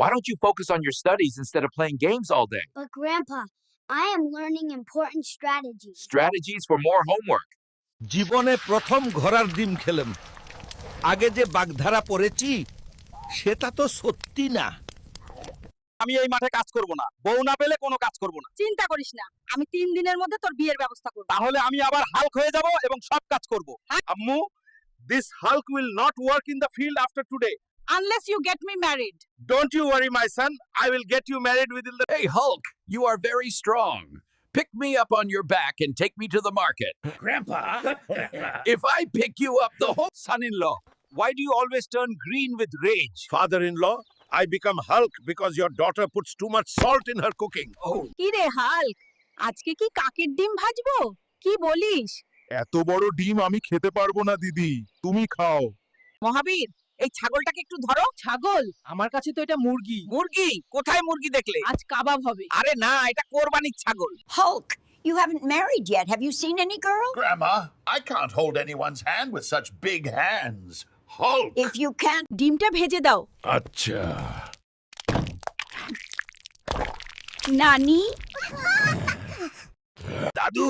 Why don't you focus on your studies instead of playing games all day? But Grandpa, I am learning important strategies. Strategies for more homework. জীবনে প্রথম ঘোড়ার ডিম খেলাম। আগে যে বাগধারা পড়েছি সেটা তো সত্যি না। আমি এই মাঠে কাজ করব না। বউ না পেলে কোনো কাজ করব না। চিন্তা করিস না। আমি তিন দিনের মধ্যে তোর বিয়ের ব্যবস্থা করব। তাহলে আমি আবার হাল্ক হয়ে যাব এবং সব কাজ করব। আম্মু this Hulk will not work in the field after today Unless you get me married don't you worry my son I will get you married within the Hey, Hulk, you are very strong. Pick me up on your back and take me to the market. Grandpa, If I pick you up, the whole son in law why do you always turn green with rage father-in-law, I become Hulk because your daughter puts too much salt in her cooking. কি রে Hulk আজকে কি কাকের ডিম ভাজবো কি বলিস এত বড় ডিম আমি খেতে পারবো না দিদি তুমি খাও মহাবীর এই ছাগলটাকে একটু ধরো। ছাগল? আমার কাছে তো এটা মুরগি। মুরগি? কোথায় মুরগি দেখলে? আজ কাবাব হবে। আরে না এটা কোরবানির ছাগল। Hulk, you haven't married yet. Have you seen any girl? Grandma, I can't hold anyone's hand with such big hands. Hulk! If you can't, ডিমটা ভেজে দাও। আচ্ছা। নানি? দাদু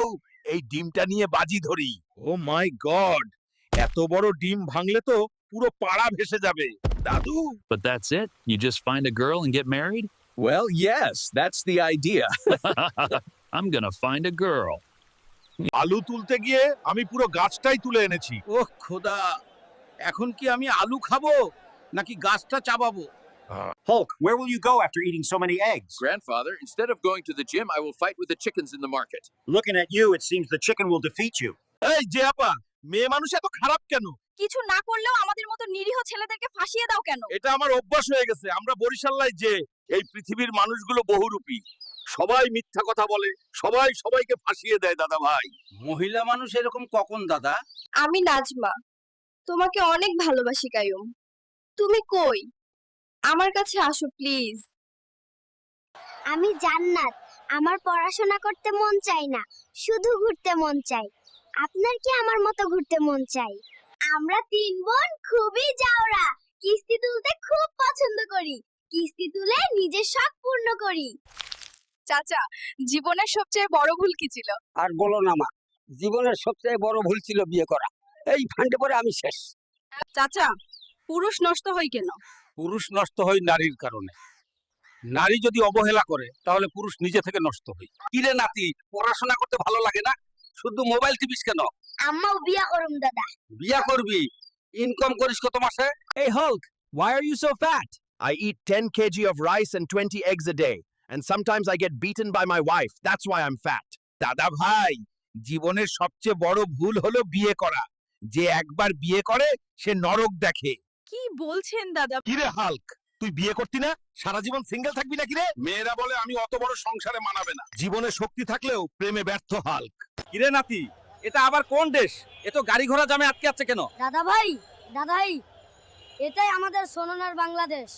এই ডিমটা নিয়ে বাজি ধরি। ও মাই গড এত বড় ডিম ভাঙলে তো পুরো পাড়া ভেসে যাবে দাদু But that's it? You just find a girl and get married? well yes that's the idea I'm gonna find a girl. আলু তুলতে গিয়ে আমি পুরো গাছটাই তুলে এনেছি ও খোদা এখন কি আমি আলু খাবো নাকি গাছটা চাবাবো Hulk, where will you go after eating so many eggs? Grandfather, instead of going to the gym, I will fight with the chickens in the market. Looking at you, it seems the chicken will defeat you. এই যে আপা মেয়ে মানুষ এত খারাপ কেন কিছু না করলেও আমাদের মতো নিরীহ ছেলেদেরকে ফাঁসিয়ে দাও কেন? এটা আমার অভ্যাস হয়ে গেছে। আমরা বরিশাল্লাই যে এই পৃথিবীর মানুষগুলো বহুরূপী সবাই মিথ্যা কথা বলে সবাই সবাইকে ফাঁসিয়ে দেয় দাদা ভাই। মহিলা মানুষ এরকম কখন দাদা? আমি নাজমা। তোমাকে অনেক ভালোবাসি কায়ুম। তুমি কই? আমার কাছে আসো প্লিজ। আমি জান্নাত। আমার পড়াশোনা করতে মন চাই না শুধু ঘুরতে মন চাই আপনার কি আমার মতো ঘুরতে মন চাই আমরা তিন বোন খুবই জাওরা। কিস্তি তুলতে খুব পছন্দ করি। কিস্তি তুলে নিজের শখ পূর্ণ করি। চাচা জীবনের সবচেয়ে বড় ভুল কি ছিল? আর বলো না মা। জীবনের সবচেয়ে বড় ভুল ছিল বিয়ে করা। এই ফান্ডে পরে আমি শেষ। চাচা পুরুষ নষ্ট হয় কেন? পুরুষ নষ্ট হয় নারীর কারণে। নারী যদি অবহেলা করে তাহলে পুরুষ নিজে থেকে নষ্ট হয়। কিরে নাতি পড়াশোনা করতে ভালো লাগে না? শুধু মোবাইল টিপিস কেন? আম্মাও বিয়া করুম দাদা। বিয়া করবি? ইনকাম করিস কত মাসে? Hulk, why are you so fat? I eat 10 kg of rice and 20 eggs a day, and sometimes I get beaten by my wife. That's why I'm fat. দাদা ভাই জীবনের সবচেয়ে বড় ভুল হলো বিয়ে করা। যে একবার বিয়ে করে সে নরক দেখে। কি বলছেন দাদা? কিরে হাল্ক? তুই বিয়ে করতি না? সারা জীবন সিঙ্গেল থাকবি না কিরে মেয়েরা বলে আমি অত বড় সংসারে মানাবে না। জীবনে শক্তি থাকলেও প্রেমে ব্যর্থ হাল্ক। কিরে নাতি এটা আবার কোন দেশ? এ তো গাড়ি ঘোড়া জামে আটকে আছে কেন? দাদা ভাই দাদা ভাই এটাই আমাদের সোনার বাংলাদেশ।